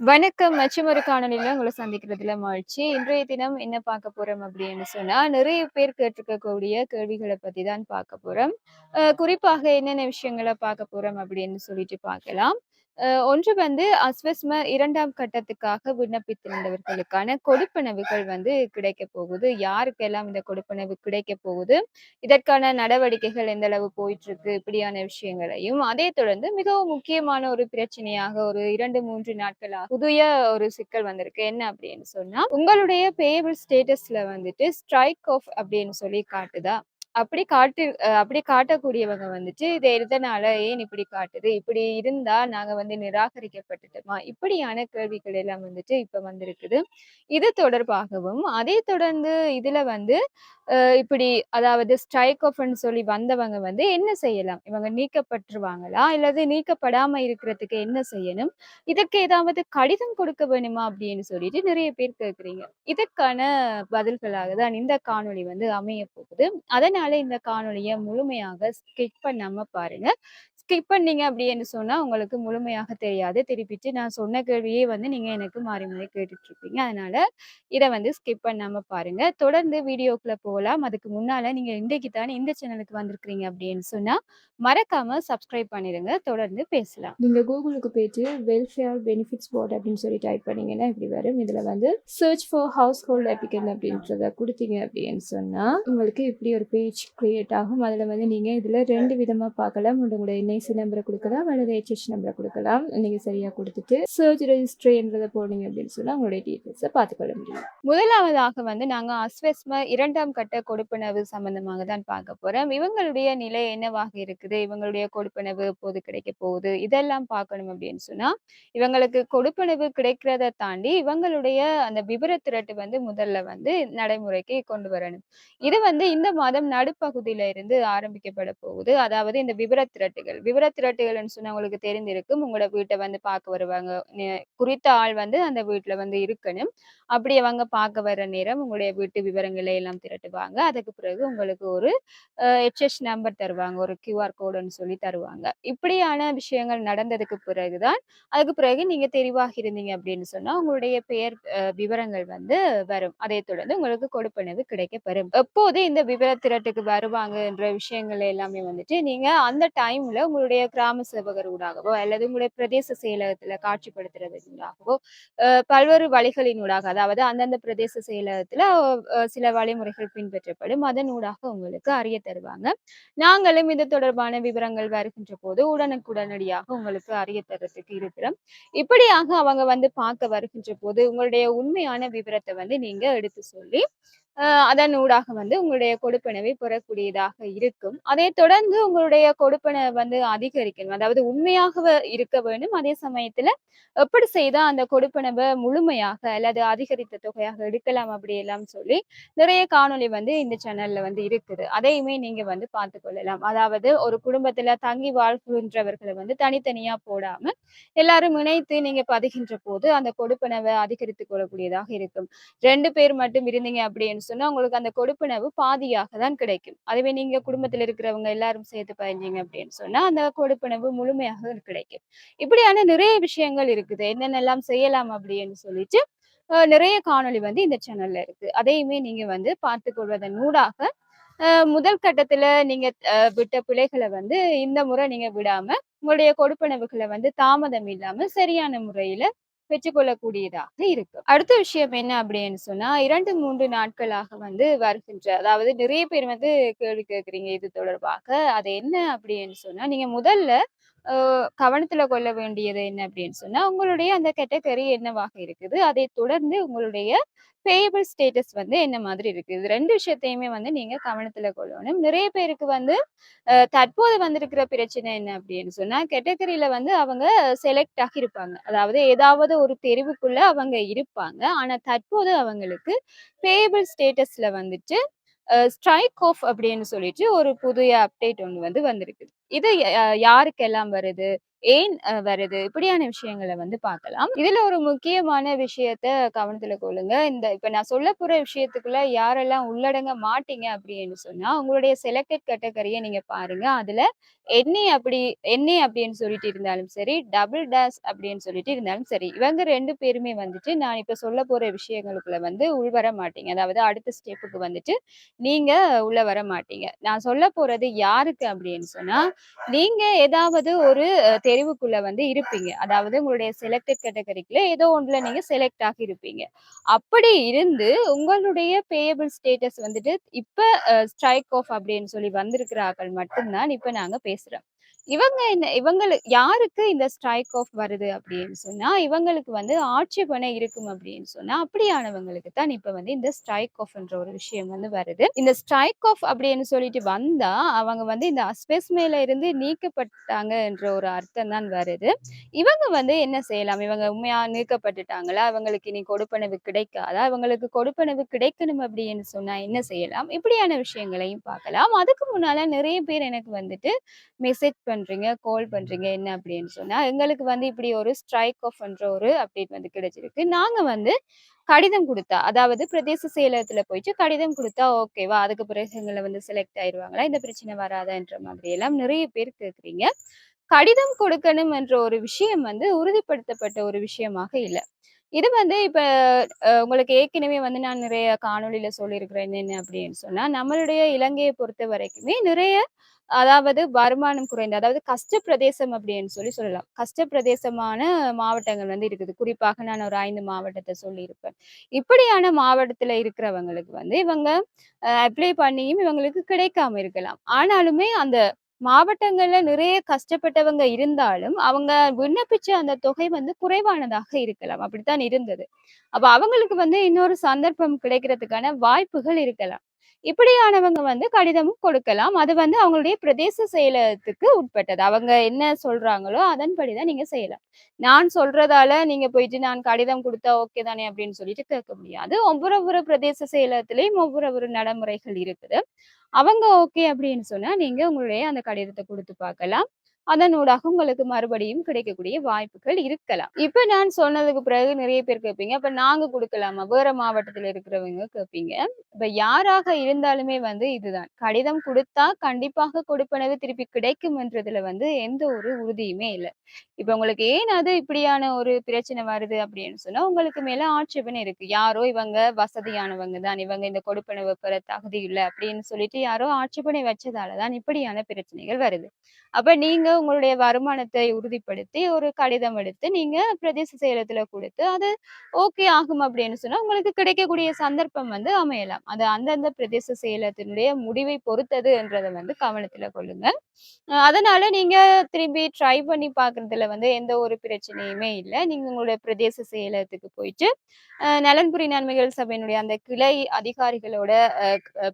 வணக்கம். மச்சமொரு காணொலியில உங்களை சந்திக்கிறதுல மகிழ்ச்சி. இன்றைய தினம் என்ன பார்க்க போறோம் அப்படின்னு சொன்னா, நிறைய பேர் கேட்டிருக்கக்கூடிய கேள்விகளை பத்தி தான் பார்க்க போறோம். குறிப்பாக என்னென்ன விஷயங்களை பார்க்க போறோம் அப்படின்னு சொல்லிட்டு பார்க்கலாம். அ ஒன்று வந்து அஸ்வஸ்ம இரண்டாம் கட்டத்துக்காக விண்ணப்பித்திருந்தவர்களுக்கான கொடுப்பனவுகள் வந்து கிடைக்கப் போகுது. யாருக்கெல்லாம் இந்த கொடுப்பனவு கிடைக்க போகுது? இதற்கான நடவடிக்கைகள் எந்த அளவு போயிட்டு இருக்கு இப்படியான விஷயங்களையும், அதே தொடர்ந்து மிகவும் முக்கியமான ஒரு பிரச்சனையாக ஒரு இரண்டு மூன்று நாட்களாக புதிய ஒரு சிக்கல் வந்திருக்கு. என்ன அப்படின்னு சொன்னா, உங்களுடைய பேபிள் ஸ்டேட்டஸ்ல வந்துட்டு ஸ்ட்ரைக் ஆஃப் அப்படின்னு சொல்லி காட்டுதா? அப்படி காட்டு அப்படி காட்டக்கூடியவங்க வந்துட்டு, இதை எதனால? ஏன் இப்படி காட்டுது? இப்படி இருந்தா நாங்க வந்து நிராகரிக்கப்பட்டுட்டோமா? இப்படியான கேள்விகள் எல்லாம் வந்துட்டு இப்ப வந்திருக்குது. இது தொடர்பாகவும், அதை தொடர்ந்து இதுல வந்து இப்படி அதாவது ஸ்ட்ரைக் ஆஃப்ன்னு சொல்லி வந்தவங்க வந்து என்ன செய்யலாம்? இவங்க நீக்கப்பட்டுருவாங்களா? அல்லது நீக்கப்படாம இருக்கிறதுக்கு என்ன செய்யணும்? இதற்கு ஏதாவது கடிதம் கொடுக்க வேணுமா? அப்படின்னு சொல்லிட்டு நிறைய பேர் கேட்குறீங்க இதற்கான பதில்களாக தான் இந்த காணொளி வந்து அமைய போகுது. அதனால இந்த காணொலியை முழுமையாக ஸ்கிப் பண்ணாம பாருங்க. ஸ்கிப் பண்ணீங்க அப்படின்னு சொன்னா, உங்களுக்கு முழுமையாக தெரியாது. திருப்பிட்டு நான் சொன்ன கேள்வியே வந்து நீங்க எனக்கு மாறி மாறி கேட்டுட்டு இருப்பீங்க. அதனால இதை வந்து ஸ்கிப் பண்ணாம பாருங்க. தொடர்ந்து வீடியோக்குள்ள போகலாம் அதுக்கு முன்னால நீங்க இன்றைக்கு தானே இந்த சேனலுக்கு வந்திருக்கிறீங்க அப்படின்னு சொன்னா, மறக்காம சப்ஸ்கிரைப் பண்ணிடுங்க. தொடர்ந்து பேசலாம். நீங்க கூகுளுக்கு போயிட்டு வெல்ஃபேர் பெனிஃபிட்ஸ் போர்டு அப்படின்னு சொல்லி டைப் பண்ணீங்கன்னா இப்படி வரும். இதுல வந்து search for house hold applicant அப்படின்றத கொடுத்தீங்க அப்படின்னு சொன்னா, உங்களுக்கு இப்படி ஒரு பேஜ் கிரியேட் ஆகும். அதுல வந்து நீங்க இதுல ரெண்டு விதமா பார்க்கலாம். உங்களுடைய என்ஐசி நம்பரை கொடுக்கலாம் அல்லது ஹெச்ஹெச் நம்பரை கொடுக்கலாம் நீங்கள் சரியா கொடுத்துட்டு சர்ச் ரெஜிஸ்ட்ரின்றதை போனீங்க அப்படின்னு சொன்னா, உங்களுடைய டீட்டெயில்ஸை பார்த்துக்கொள்ள முடியும். முதலாவதாக வந்து நாங்கள் அஸ்வஸ்ம இரண்டாம் கட்ட கொடுப்பனவு சம்பந்தமாக தான் பார்க்க போறோம். இவங்களுடைய நிலை என்னவாக இருக்குது? இவங்களுடைய கொடுப்பனவு எப்போது கிடைக்கப் போகுது? இதெல்லாம் பார்க்கணும் அப்படின்னு சொன்னா, இவங்களுக்கு கொடுப்பனவு கிடைக்கிறத தாண்டி, இவங்களுடைய அந்த விபர திரட்டு வந்து முதல்ல வந்து நடைமுறைக்கு கொண்டு வரணும். இது வந்து இந்த மாதம் நடுப்பகுதியில இருந்து ஆரம்பிக்கப்பட போகுது. அதாவது இந்த விபர திரட்டுகள். விவர திரட்டுகள்னு சொன்னா உங்களுக்கு தெரிந்திருக்கும். உங்களோட வீட்டை வந்து பார்க்க வருவாங்க. குறித்த ஆள் வந்து அந்த வீட்டுல வந்து இருக்கணும். அப்படி அவங்க பார்க்க வர நேரம் உங்களுடைய வீட்டு விவரங்களை எல்லாம் திரட்டுவாங்க. அதுக்கு பிறகு உங்களுக்கு ஒரு ஹெச்எஸ் நம்பர் தருவாங்க. ஒரு கியூஆர் கோடுன்னு சொல்லி தருவாங்க. இப்படியான விஷயங்கள் நடந்ததுக்கு பிறகு தான், அதுக்கு பிறகு நீங்க தெரிவாக இருந்தீங்க அப்படின்னு சொன்னா, உங்களுடைய பெயர் விவரங்கள் வந்து வரும். அதை தொடர்ந்து உங்களுக்கு கொடுப்பனவு கிடைக்கப்பெறும். எப்போது இந்த விவர திரட்டுக்கு வருவாங்கன்ற விஷயங்கள் எல்லாமே வந்துட்டு, நீங்க அந்த டைம்ல உங்களுடைய கிராம சேவகர் ஊடாகவோ, அல்லது உங்களுடைய பிரதேச செயலகத்துல காட்சிப்படுத்துறதற்காகவோ, பல்வேறு பல்வேறு வழிகளினூடாக அதாவது அந்தந்த பிரதேச செயலகத்துல சில வழிமுறைகள் பின்பற்றப்படும். அதன் ஊடாக உங்களுக்கு அறிய தருவாங்க. நாங்களும் இது தொடர்பான விவரங்கள் வருகின்ற போது, உடனுக்குடனடியாக உங்களுக்கு அறிய தரத்துக்கு இருக்கிறோம். இப்படியாக அவங்க வந்து பார்க்க வருகின்ற போது, உங்களுடைய உண்மையான விவரத்தை வந்து நீங்க எடுத்து சொல்லி, அதன் ஊடாக வந்து உங்களுடைய கொடுப்பனவை பெறக்கூடியதாக இருக்கும். அதை தொடர்ந்து உங்களுடைய கொடுப்பனை வந்து அதிகரிக்கணும். அதாவது உண்மையாக இருக்க வேண்டும். அதே சமயத்துல எப்படி செய்தா அந்த கொடுப்பனவை முழுமையாக அல்லது அதிகரித்த தொகையாக எடுக்கலாம் அப்படி எல்லாம் சொல்லி, நிறைய காணொளி வந்து இந்த சேனல்ல வந்து இருக்குது. அதையுமே நீங்க வந்து பார்த்து கொள்ளலாம். அதாவது ஒரு குடும்பத்துல தங்கி வாழ்கின்றவர்களை வந்து தனித்தனியா போடாம, எல்லாரும் இணைத்து நீங்க பதிகின்ற போது, அந்த கொடுப்பனவை அதிகரித்துக் கொள்ளக்கூடியதாக இருக்கும். ரெண்டு பேர் மட்டும் இருந்தீங்க அப்படின்னு சொன்னா, உங்களுக்கு அந்த கொடுப்பினவு பாதியாக தான் கிடைக்கும். அதுவே நீங்க குடும்பத்துல இருக்கிறவங்க எல்லாரும் சேர்த்து பதிஞ்சீங்க அப்படின்னு சொன்னா, அந்த கொடுப்பினவு முழுமையாக கிடைக்கும். இப்படியான நிறைய விஷயங்கள் இருக்குது. என்னென்னலாம் செய்யலாம் அப்படின்னு சொல்லிட்டு, நிறைய காணொளி வந்து இந்த சேனல்ல இருக்கு. அதையுமே நீங்க வந்து பார்த்து கொள்வதன் ஊடாக, முதல் கட்டத்துல நீங்க விட்ட பிள்ளைகளை வந்து இந்த முறை நீங்க விடாம, உங்களுடைய கொடுப்பனவுகளை வந்து தாமதம் இல்லாம சரியான முறையில பெற்றுக்கொள்ளக்கூடியதாக இருக்கும். அடுத்த விஷயம் என்ன அப்படின்னு சொன்னா, 2, 3 நாட்களாக வந்து வருகின்ற அதாவது நிறைய பேர் வந்து கேள்வி கேட்கிறீங்க இது தொடர்பாக. அது என்ன அப்படின்னு சொன்னா, நீங்க முதல்ல கவனத்துல கொள்ள வேண்டியது என்ன அப்படின்னு சொன்னா, உங்களுடைய அந்த கேட்டகரி என்னவாக இருக்குது? அதை தொடர்ந்து உங்களுடைய பேயபிள் ஸ்டேட்டஸ் வந்து என்ன மாதிரி இருக்கு? இது ரெண்டு விஷயத்தையுமே வந்து நீங்க கவனத்துல கொள்ளணும். நிறைய பேருக்கு வந்து தற்போது வந்திருக்கிற பிரச்சனை என்ன அப்படின்னு சொன்னா, கேட்டகரியில வந்து அவங்க செலக்ட் ஆகியிருப்பாங்க. அதாவது ஏதாவது ஒரு தெரிவுக்குள்ள அவங்க இருப்பாங்க. ஆனா தற்போது அவங்களுக்கு பேயபிள் ஸ்டேட்டஸ்ல வந்துட்டு ஸ்ட்ரைக் ஆஃப் அப்படின்னு சொல்லிட்டு ஒரு புதிய அப்டேட் ஒன்று வந்து வந்திருக்கு. இது யாருக்கெல்லாம் வருது? ஏன் வருது? இப்படியான விஷயங்கள வந்து பார்க்கலாம். இதுல ஒரு முக்கியமான விஷயத்த கவனத்துல கொள்ளுங்க. இந்த இப்ப நான் சொல்ல போற விஷயத்துக்குள்ள யாரெல்லாம் உள்ளடங்க மாட்டீங்க அப்படின்னு சொன்னா, உங்களுடைய செலக்டட் கேட்டகரியை நீங்க பாருங்க. அதுல என்னை அப்படி என்னை அப்படின்னு சொல்லிட்டு இருந்தாலும் சரி, டபுள் டேஸ் அப்படின்னு சொல்லிட்டு இருந்தாலும் சரி. இவங்க ரெண்டு பேருமே வந்துட்டு நான் இப்ப சொல்ல போற விஷயங்களுக்குள்ள வந்து உள்வர மாட்டீங்க. அதாவது அடுத்த ஸ்டெப்புக்கு வந்துட்டு நீங்க உள்ள வர மாட்டீங்க. நான் சொல்லப் போறது யாருக்கு அப்படின்னு சொன்னா, நீங்க ஏதாவது ஒரு தெரிவுக்குள்ள வந்து இருப்பீங்க. அதாவது உங்களுடைய செலக்டட் கேட்டகரிக்குள்ள ஏதோ ஒன்றுல நீங்க செலக்ட் ஆகி இருப்பீங்க. அப்படி இருந்து உங்களுடைய பேயபிள் ஸ்டேட்டஸ் வந்துட்டு இப்ப ஸ்ட்ரைக் ஆஃப் அப்படின்னு சொல்லி வந்திருக்கிற மட்டும்தான் இப்ப நாங்க பேசுறோம். இவங்க என்ன இவங்கள யாருக்கு இந்த ஸ்ட்ரைக் ஆஃப் வருது அப்படின்னு சொன்னா, இவங்களுக்கு வந்து ஆட்சேபனை இருக்கும் அப்படின்னு சொன்னா, அப்படியானவங்களுக்கு தான் இப்ப வந்து இந்த ஸ்ட்ரைக் ஆஃப்ன்ற ஒரு விஷயம் வந்து வருது. இந்த ஸ்ட்ரைக் ஆஃப் அப்படின்னு சொல்லிட்டு வந்தா, அவங்க வந்து இந்த அஸ்பெஸ்மேல இருந்து நீக்கப்பட்டாங்க என்ற ஒரு அர்த்தம் தான் வருது. இவங்க வந்து என்ன செய்யலாம்? இவங்க உண்மையா நீக்கப்பட்டுட்டாங்களா? அவங்களுக்கு இனி கொடுப்பனவு கிடைக்காதா? அவங்களுக்கு கொடுப்பனவு கிடைக்கணும் அப்படின்னு சொன்னா என்ன செய்யலாம்? இப்படியான விஷயங்களையும் பார்க்கலாம். அதுக்கு முன்னால நிறைய பேர் எனக்கு வந்துட்டு மெசேஜ் பண்றீங்க, கால் பண்றீங்க. என்ன அப்படின்னு சொன்னா, எங்களுக்கு வந்து இப்படி ஒரு ஸ்ட்ரைக் ஆஃப்ன்ற ஒரு அப்டேட் வந்து கிடைச்சிருக்கு. நாங்க வந்து கடிதம் குடுத்தா, அதாவது பிரதேச செயலகத்துல போயிட்டு கடிதம் குடுத்தா ஓகேவா? அதுக்கு பிறகு எங்கள வந்து செலக்ட் ஆயிருவாங்களா? இந்த பிரச்சனை வராதான்ற மாதிரி எல்லாம் நிறைய பேர் கேட்கிறீங்க. கடிதம் கொடுக்கணும் என்ற ஒரு விஷயம் வந்து உறுதிப்படுத்தப்பட்ட ஒரு விஷயமாக இல்ல. இது வந்து இப்ப உங்களுக்கு ஏற்கனவே வந்து நான் நிறைய காணொளியில சொல்லியிருக்கிறேன். என்னென்ன அப்படின்னு சொன்னா, நம்மளுடைய இலங்கைய பொறுத்தவரைக்குமே நிறைய அதாவது வருமானம் குறைந்த, அதாவது கஷ்ட பிரதேசம் அப்படின்னு சொல்லி சொல்லலாம். கஷ்ட பிரதேசமான மாவட்டங்கள் வந்து இருக்குது. குறிப்பாக நான் ஒரு ஐந்து மாவட்டத்தை சொல்லியிருப்பேன். இப்படியான மாவட்டத்துல இருக்கிறவங்களுக்கு வந்து இவங்க அப்ளை பண்ணியும் இவங்களுக்கு கிடைக்காம இருக்கலாம். ஆனாலுமே அந்த மாவட்டங்கள்ல நிறைய கஷ்டப்பட்டவங்க இருந்தாலும், அவங்க விண்ணப்பிச்ச அந்த தொகை வந்து குறைவானதாக இருக்கலாம். அப்படித்தான் இருந்தது. அப்ப அவங்களுக்கு வந்து இன்னொரு சந்தர்ப்பம் கிடைக்கிறதுக்கான வாய்ப்புகள் இருக்கலாம். இப்படியானவங்க வந்து கடிதமும் கொடுக்கலாம். அது வந்து அவங்களுடைய பிரதேச செயலகத்துக்கு உட்பட்டது. அவங்க என்ன சொல்றாங்களோ, அதன்படி தான் நீங்க செய்யலாம். நான் சொல்றதால நீங்க போயிட்டு நான் கடிதம் கொடுத்தா ஓகே தானே அப்படின்னு சொல்லிட்டு கேட்க முடியாது. ஒவ்வொரு ஒரு பிரதேச செயலகத்திலையும் ஒவ்வொரு ஒரு நடைமுறைகள் இருக்குது. அவங்க ஓகே அப்படின்னு சொன்னா, நீங்க உங்களுடைய அந்த கடிதத்தை கொடுத்து பார்க்கலாம். அதனூடாக உங்களுக்கு மறுபடியும் கிடைக்கக்கூடிய வாய்ப்புகள் இருக்கலாம். இப்ப நான் சொன்னதுக்கு பிறகு நிறைய பேர் கேட்பீங்க, அப்ப நாங்க கொடுக்கலாமா வேற மாவட்டத்துல இருக்கிறவங்க கேட்பீங்க. இப்ப யாராக இருந்தாலுமே வந்து இதுதான். கடிதம் கொடுத்தா கண்டிப்பாக கொடுப்பனவு திருப்பி கிடைக்கும்ன்றதுல வந்து எந்த ஒரு உறுதியுமே இல்லை இப்ப உங்களுக்கு ஏன் அது இப்படியான ஒரு பிரச்சனை வருது அப்படின்னு சொன்னா, உங்களுக்கு மேல ஆட்சேபனை இருக்கு. யாரோ இவங்க வசதியானவங்க தான். இவங்க இந்த கொடுப்பனவு பெற தகுதி இல்லை அப்படின்னு சொல்லிட்டு யாரோ ஆட்சேபனை வச்சதால தான் இப்படியான பிரச்சனைகள் வருது. அப்ப நீங்க உங்களுடைய வருமானத்தை உறுதிப்படுத்தி ஒரு கடிதம் எடுத்து நீங்க பிரதேச செயலத்துல கொடுத்து அது ஓகே ஆகும் அப்படின்னு சொன்னா, உங்களுக்கு கிடைக்கக்கூடிய சந்தர்ப்பம் வந்து அமையலாம். அது அந்தந்த பிரதேச செயலத்தினுடைய முடிவை பொறுத்தது என்றதை வந்து கவனத்துல கொள்ளுங்க. அதனால நீங்க திரும்பி ட்ரை பண்ணி பாக்குறதுல வந்து எந்த ஒரு பிரச்சனையுமே இல்லை நீங்க உங்களுடைய பிரதேச செயலகத்துக்கு போயிட்டு, நலன்புரி நன்மைகள் சபையினுடைய அந்த கிளை அதிகாரிகளோட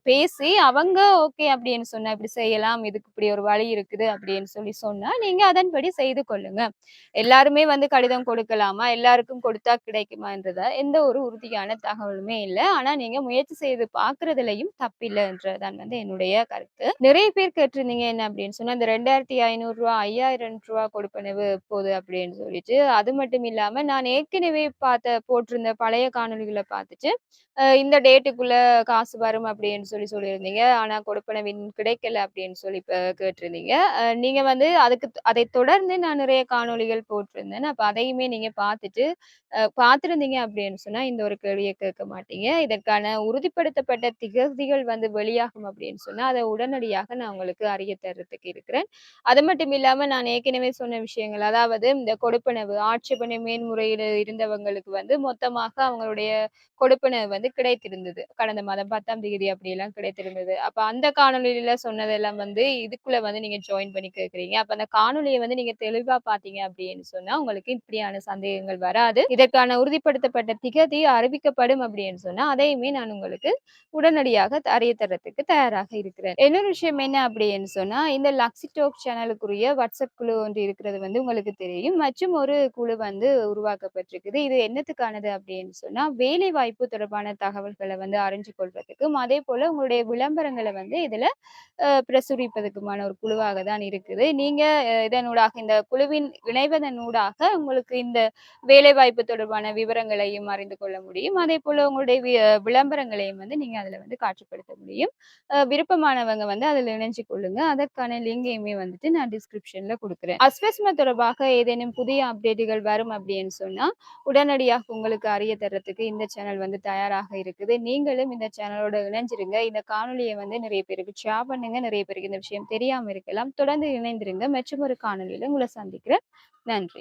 பேசி அவங்க ஓகே அப்படின்னு சொன்ன இப்படி செய்யலாம். இதுக்கு இப்படி ஒரு வழி இருக்குது அப்படின்னு சொல்லி சொன்ன நீங்க அதன்படி செய்து கொள்ளுங்க. எல்லாருமே வந்து கடிதம் கொடுக்கலாமா? எல்லாருக்கும் கொடுத்தா கிடைக்குமான்றத எந்த ஒரு உறுதியான தகவலுமே இல்லை ஆனா நீங்க முயற்சி செய்து பாக்குறதுலயும் தப்பில்லைன்றதான் வந்து என்னுடைய கருத்து. நிறைய பேர் கேட்டிருந்தீங்க என்ன அப்படின்னு சொன்னா, இந்த ரெண்டாயிரத்தி ஐநூறு ரூபா ஐயாயிரம் ரூபா கொடுப்பனவு போது அப்படின்னு சொல்லிட்டு. அது மட்டும் இல்லாம நான் ஏற்கனவே பார்த்த போட்டிருந்த பழைய காணொலிகளை பார்த்துட்டு, இந்த டேட்டுக்குள்ள காசு வரும் அப்படின்னு சொல்லி சொல்லியிருந்தீங்க. ஆனா கொடுப்பனவின் கிடைக்கல அப்படின்னு சொல்லி கேட்டிருந்தீங்க. நீங்க வந்து அதுக்கு அதை தொடர்ந்து நான் நிறைய காணொளிகள் போட்டிருந்தேன். அப்ப அதையுமே நீங்க பார்த்துட்டு, அ பார்த்திருந்தீங்க அப்படின்னு சொன்னா, இந்த ஒரு கேள்வியை கேட்க மாட்டீங்க. இதற்கான உறுதிப்படுத்தப்பட்ட திகதிகள் வந்து வெளியாகும் அப்படின்னு சொன்னா, அதை உடனடியாக நான் உங்களுக்கு அறிய தர்றதுக்கு இருக்கிறேன். அது மட்டும் இல்லாம நான் ஏற்கனவே சொன்ன விஷயங்கள், அதாவது இந்த கொடுப்பனவு, ஆட்சேபனை மேன்முறையில் இருந்தவங்களுக்கு வந்து மொத்தமாக அவங்களுடைய கொடுப்பனவு வந்து கிடைத்திருந்தது. கடந்த மாதம் 10ஆம் தேதி அப்படியெல்லாம் கிடைத்திருந்தது. அப்ப அந்த காணொலியில சொன்னதெல்லாம் வந்து இதுக்குள்ள வந்து நீங்க ஜாயின் பண்ணி கேட்குறீங்க அப்ப அந்த காணொலியை வந்து நீங்க தெளிவா பார்த்தீங்க அப்படின்னு சொன்னா, உங்களுக்கு இப்படியான சந்தேகங்கள் வராது. இதற்கான உறுதிப்படுத்தப்பட்ட திகதி அறிவிக்கப்படும் அப்படின்னு சொன்னா, அதையுமே நான் உங்களுக்கு உடனடியாக அறிய தயாராக இருக்கிறேன். இன்னொரு விஷயம் என்ன அப்படின்னு சொன்னா, இந்த லக்ஸி சேனலுக்குரிய வாட்ஸ்அப் குழு ஒன்று இருக்கிறது வந்து உங்களுக்கு தெரியும். மற்றும் ஒரு குழு வந்து உருவாக்கப்பட்டிருக்குது. இது என்னத்துக்கானது அப்படின்னு சொன்னா, வேலைவாய்ப்பு தொடர்பான தகவல்களை வந்து அறிஞ்சு கொள்றதுக்கும், அதேபோல உங்களுடைய விளம்பரங்களை வந்து இதுல பிரசுரிப்பதற்குமான ஒரு குழுவாக தான் இருக்குது. நீங்க நீங்க இதனூடாக இந்த குழுவின் இணைவதனூடாக உங்களுக்கு இந்த வேலைவாய்ப்பு தொடர்பான விவரங்களையும் அறிந்து கொள்ள முடியும். அதே போல உங்களுடைய விளம்பரங்களையும் வந்து நீங்க அதுல வந்து காட்சிப்படுத்த முடியும். விருப்பமானவங்க வந்து அதுல இணைஞ்சு கொள்ளுங்க. அதற்கான லிங்கையுமே வந்துட்டு நான் டிஸ்கிரிப்ஷன்ல குடுக்குறேன். அஸ்வஸ்ம தொடர்பாக ஏதேனும் புதிய அப்டேட்டுகள் வரும் அப்படின்னு சொன்னா, உடனடியாக உங்களுக்கு அறிய தர்றதுக்கு இந்த சேனல் வந்து தயாராக இருக்குது. நீங்களும் இந்த சேனலோட இணைஞ்சிருங்க. இந்த காணொலியை வந்து நிறைய பேருக்கு ஷேர் பண்ணுங்க. நிறைய பேருக்கு இந்த விஷயம் தெரியாம இருக்கலாம். தொடர்ந்து இணைந்திருங்க. மற்றும் ஒரு காணொளியில உங்களை சந்திக்கிறேன். நன்றி.